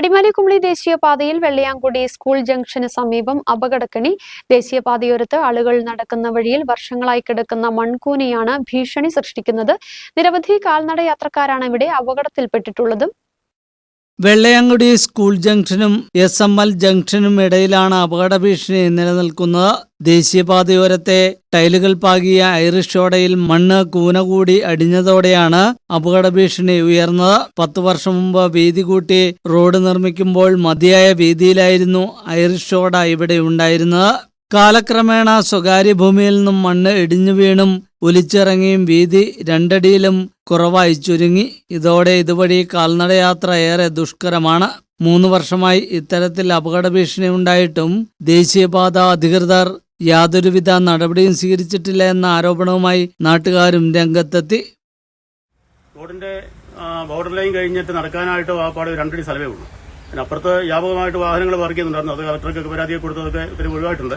അടിമാലി കുമളി ദേശീയപാതയിൽ Vellayamkudi school junction സമീപം അപകടക്കണി. ദേശീയപാതയോരത്ത് ആളുകൾ നടക്കുന്ന വഴിയിൽ വർഷങ്ങളായി കിടക്കുന്ന മൺകൂനയാണ് ഭീഷണി സൃഷ്ടിക്കുന്നത്. നിരവധി കാൽനട യാത്രക്കാരാണ് ഇവിടെ അപകടത്തിൽപ്പെട്ടിട്ടുള്ളത് വെള്ളയങ്കുടി സ്കൂൾ ജംഗ്ഷനും എസ് എം എൽ ജംഗ്ഷനും ഇടയിലാണ് അപകട ഭീഷണി നിലനിൽക്കുന്നത്. ദേശീയപാതയോരത്തെ ടൈലുകൾ പാകിയ ഐറിഷ് ഓടയിൽ മണ്ണ് കൂന കൂടി അടിഞ്ഞതോടെയാണ് അപകട ഭീഷണി ഉയർന്നത്. പത്ത് വർഷം മുമ്പ് വീതി കൂട്ടി റോഡ് നിർമ്മിക്കുമ്പോൾ മതിയായ വീതിയിലായിരുന്നു ഐറിഷ് ഓട ഇവിടെ ഉണ്ടായിരുന്നത്. കാലക്രമേണ സ്വകാര്യ ഭൂമിയിൽ നിന്നും മണ്ണ് ഇടിഞ്ഞു വീണും ഒലിച്ചിറങ്ങിയും വീതി രണ്ടടിയിലും കുറവായി ചുരുങ്ങി. ഇതോടെ ഇതുവഴി കാൽനടയാത്ര ഏറെ ദുഷ്കരമാണ്. മൂന്ന് വർഷമായി ഇത്തരത്തിൽ അപകട ഭീഷണി ഉണ്ടായിട്ടും ദേശീയപാത അധികൃതർ യാതൊരുവിധ നടപടിയും സ്വീകരിച്ചിട്ടില്ല എന്ന ആരോപണവുമായി നാട്ടുകാരും രംഗത്തെത്തി. റോഡിന്റെ ബോർഡർ ലൈൻ കഴിഞ്ഞിട്ട് നടക്കാനായിട്ട് ആ രണ്ടടി സ്ഥലമേ ഉള്ളൂ. പിന്നെ അപ്പുറത്ത് വ്യാപകമായിട്ട് വാഹനങ്ങൾ പാർക്ക് ചെയ്യുന്നുണ്ടായിരുന്നു. അത് കളക്ടർക്ക് പരാതി കൊടുത്തതൊക്കെ ഒത്തിരി ഒഴിവായിട്ടുണ്ട്.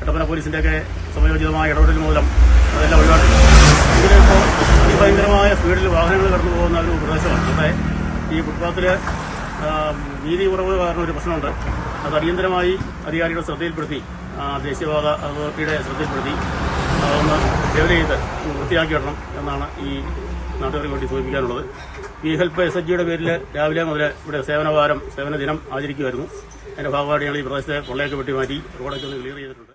കട്ടപ്പന പോലീസിന്റെയൊക്കെ സമയോചിതമായ ഇടപെടൽ മൂലം അതെല്ലാം ഒഴിവായിട്ടുണ്ട്. എങ്കിലും ഇപ്പോൾ ഭയങ്കരമായ സ്പീഡിൽ വാഹനങ്ങൾ കടന്നു പോകുന്ന ഒരു പ്രദേശമാണ്. അവിടെ ഈ ഫുട്പാത്തിൽ വീതി കുറവ് കാരണം ഒരു പ്രശ്നമുണ്ട്. അത് അടിയന്തരമായി അധികാരികളുടെ ശ്രദ്ധയിൽപ്പെടുത്തി ദേശീയപാത അതോറിറ്റിയുടെ ശ്രദ്ധയിൽപ്പെടുത്തി അതൊന്ന് ഡെവലപ്പ് ചെയ്ത് വൃത്തിയാക്കി ഇടണം എന്നാണ് ഈ നാട്ടുകാർക്ക് വേണ്ടി സൂചിപ്പിക്കാനുള്ളത്. ഈ ഹെൽപ്പ് എസ് എച്ച് ജിയുടെ പേരിൽ രാവിലെ മുതൽ ഇവിടെ സേവനവാരം സേവന ദിനം ആചരിക്കുമായിരുന്നു അതിന്റെ ഭാഗമായിട്ട് ഞങ്ങൾ ഈ പ്രദേശത്തെ പൊള്ളയൊക്കെ വെട്ടി മാറ്റി റോഡൊക്കെ ഒന്ന് ക്ലിയർ ചെയ്തിട്ടുണ്ട്.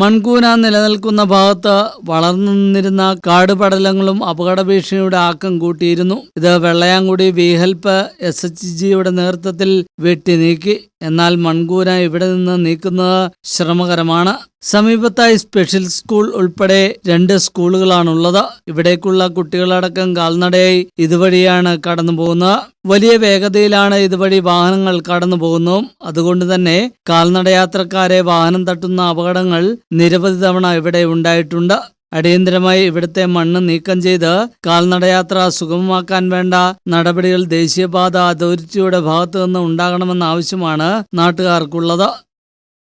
മൺകൂന നിലനിൽക്കുന്ന ഭാഗത്ത് വളർന്നു നിന്നിരുന്ന കാടുപടലങ്ങളും അപകട ഭീഷണിയുടെ ആക്കം കൂട്ടിയിരുന്നു. ഇത് Vellayankudi we help S H ജിയുടെ നേതൃത്വത്തിൽ വെട്ടി നീക്കി എന്നാൽ മൺകൂന ഇവിടെ നിന്ന് നീക്കുന്നത് ശ്രമകരമാണ്. സമീപത്തായി സ്പെഷ്യൽ സ്കൂൾ ഉൾപ്പെടെ രണ്ട് സ്കൂളുകളാണുള്ളത്. ഇവിടേക്കുള്ള കുട്ടികളടക്കം കാൽനടയായി ഇതുവഴിയാണ് കടന്നു പോകുന്നത്. വലിയ വേഗതയിലാണ് ഇതുവഴി വാഹനങ്ങൾ കടന്നു പോകുന്നു. അതുകൊണ്ട് തന്നെ കാൽനടയാത്രക്കാരെ വാഹനം തട്ടുന്ന അപകടങ്ങൾ നിരവധി തവണ ഇവിടെ ഉണ്ടായിട്ടുണ്ട്. അടിയന്തരമായി ഇവിടുത്തെ മണ്ണ് നീക്കം ചെയ്ത് കാൽനടയാത്ര സുഗമമാക്കാൻ വേണ്ട നടപടികൾ ദേശീയപാത അതോറിറ്റിയുടെ ഭാഗത്തു നിന്ന് ഉണ്ടാകണമെന്ന ആവശ്യമാണ് നാട്ടുകാർക്കുള്ളത്.